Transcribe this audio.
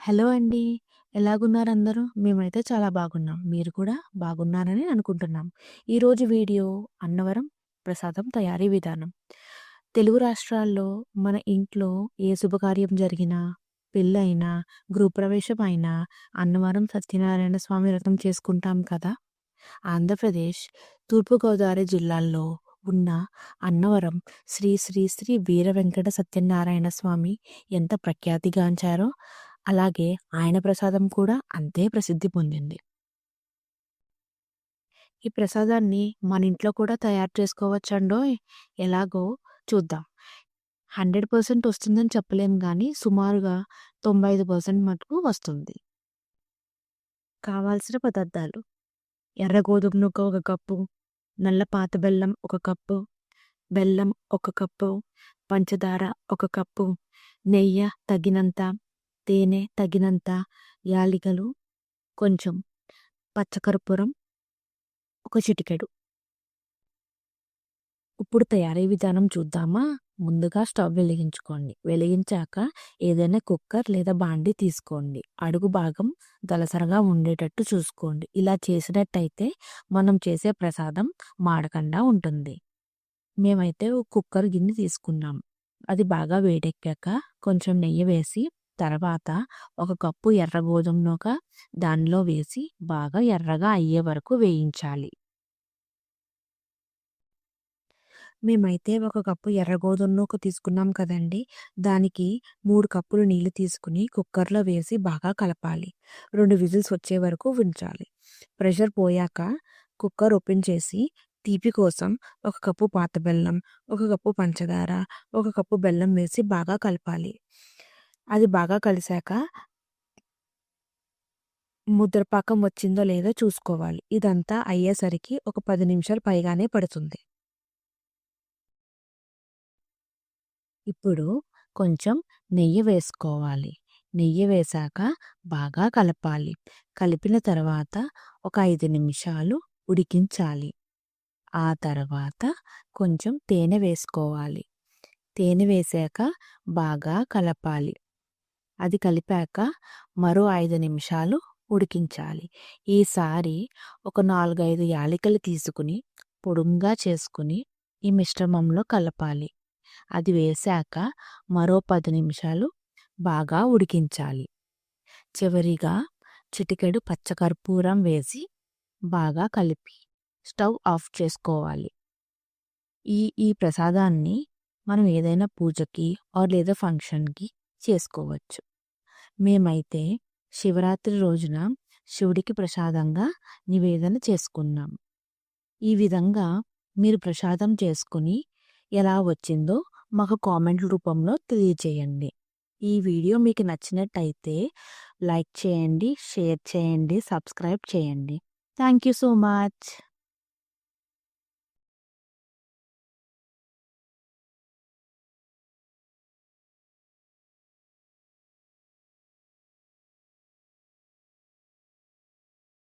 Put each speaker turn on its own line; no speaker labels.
Hello అండి. ఎలాగున్నారు అందరూ? మేమైతే చాలా బాగున్నాం. మీరు కూడా బాగున్నారని అనుకుంటున్నాం. ఈరోజు వీడియో అన్నవరం ప్రసాదం తయారీ విధానం. తెలుగు రాష్ట్రాల్లో మన ఇంట్లో ఏ శుభకార్యం జరిగినా, పెళ్ళైనా, గృహప్రవేశం అయినా అన్నవరం సత్యనారాయణ స్వామి వ్రతం చేసుకుంటాం కదా! ఆంధ్రప్రదేశ్, తూర్పుగోదావరి జిల్లాల్లో ఉన్న అన్నవరం శ్రీ శ్రీ శ్రీ వీర వెంకట సత్యనారాయణ స్వామి ఎంత ప్రఖ్యాతిగాంచారో అలాగే ఆయన ప్రసాదం కూడా అంతే ప్రసిద్ధి పొందింది. ఈ ప్రసాదాన్ని మన ఇంట్లో కూడా తయారు చేసుకోవచ్చండో ఎలాగో చూద్దాం. 100% వస్తుందని చెప్పలేం కానీ సుమారుగా 95% మటుకు వస్తుంది. కావాల్సిన పదార్థాలు: ఎర్ర గోధుమ నూక ఒక కప్పు, నల్ల పాత బెల్లం ఒక కప్పు, బెల్లం ఒక కప్పు, పంచదార ఒక కప్పు, నెయ్యి తగినంత, తేనె తగినంత, యాలికలు కొంచెం, పచ్చకర్పూరం ఒక చిటికెడు. ఇప్పుడు తయారీ విధానం చూద్దామా? ముందుగా స్టవ్ వెలిగించుకోండి. వెలిగించాక ఏదైనా కుక్కర్ లేదా బాండీ తీసుకోండి. అడుగు భాగం దళసరిగా ఉండేటట్టు చూసుకోండి. ఇలా చేసినట్టయితే మనం చేసే ప్రసాదం మాడకుండా ఉంటుంది. మేమైతే ఒక కుక్కర్ గిన్నె తీసుకున్నాం. అది బాగా వేడెక్కాక కొంచెం నెయ్యి వేసి, తర్వాత ఒక కప్పు ఎర్ర గోధుమ నూక దానిలో వేసి బాగా ఎర్రగా అయ్యే వరకు వేయించాలి. మేమైతే ఒక కప్పు ఎర్ర గోధుమ నూక తీసుకున్నాం కదండీ! దానికి మూడు కప్పులు నీళ్ళు తీసుకుని కుక్కర్‌లో వేసి బాగా కలపాలి. రెండు విజిల్స్ వచ్చే వరకు ఉంచాలి. ప్రెషర్ పోయాక కుక్కర్ ఓపెన్ చేసి తీపి కోసం ఒక కప్పు పాత బెల్లం, ఒక కప్పు పంచదార, ఒక కప్పు బెల్లం వేసి బాగా కలపాలి. అది బాగా కలిసాక ముద్రపాకం వచ్చిందో లేదో చూసుకోవాలి. ఇదంతా అయ్యేసరికి ఒక పది నిమిషాలు పైగానే పడుతుంది. ఇప్పుడు కొంచెం నెయ్యి వేసుకోవాలి. నెయ్యి వేశాక బాగా కలపాలి. కలిపిన తర్వాత ఒక ఐదు నిమిషాలు ఉడికించాలి. ఆ తర్వాత కొంచెం తేనె వేసుకోవాలి. తేనె వేశాక బాగా కలపాలి. అది కలిపాక మరో ఐదు నిమిషాలు ఉడికించాలి. ఈసారి ఒక 4, 5 యాలకులు తీసుకొని పొడుంగా చేసుకుని ఈ మిశ్రమంలో కలపాలి. అది వేశాక మరో పది నిమిషాలు బాగా ఉడికించాలి. చివరిగా చిటికెడు పచ్చకర్పూరం వేసి బాగా కలిపి స్టవ్ ఆఫ్ చేసుకోవాలి. ఈ ఈ ప్రసాదాన్ని మనం ఏదైనా పూజకి ఆర్ లేదా ఫంక్షన్‌కి చేసుకోవచ్చు. మేమైతే శివరాత్రి రోజున శివుడికి ప్రసాదంగా నివేదన చేసుకున్నాం. ఈ విధంగా మీరు ప్రసాదం చేసుకుని ఎలా వచ్చిందో మాకు కామెంట్ రూపంలో తెలియజేయండి. ఈ వీడియో మీకు నచ్చినట్టయితే లైక్ చేయండి, షేర్ చేయండి, సబ్స్క్రైబ్ చేయండి. Thank you so much.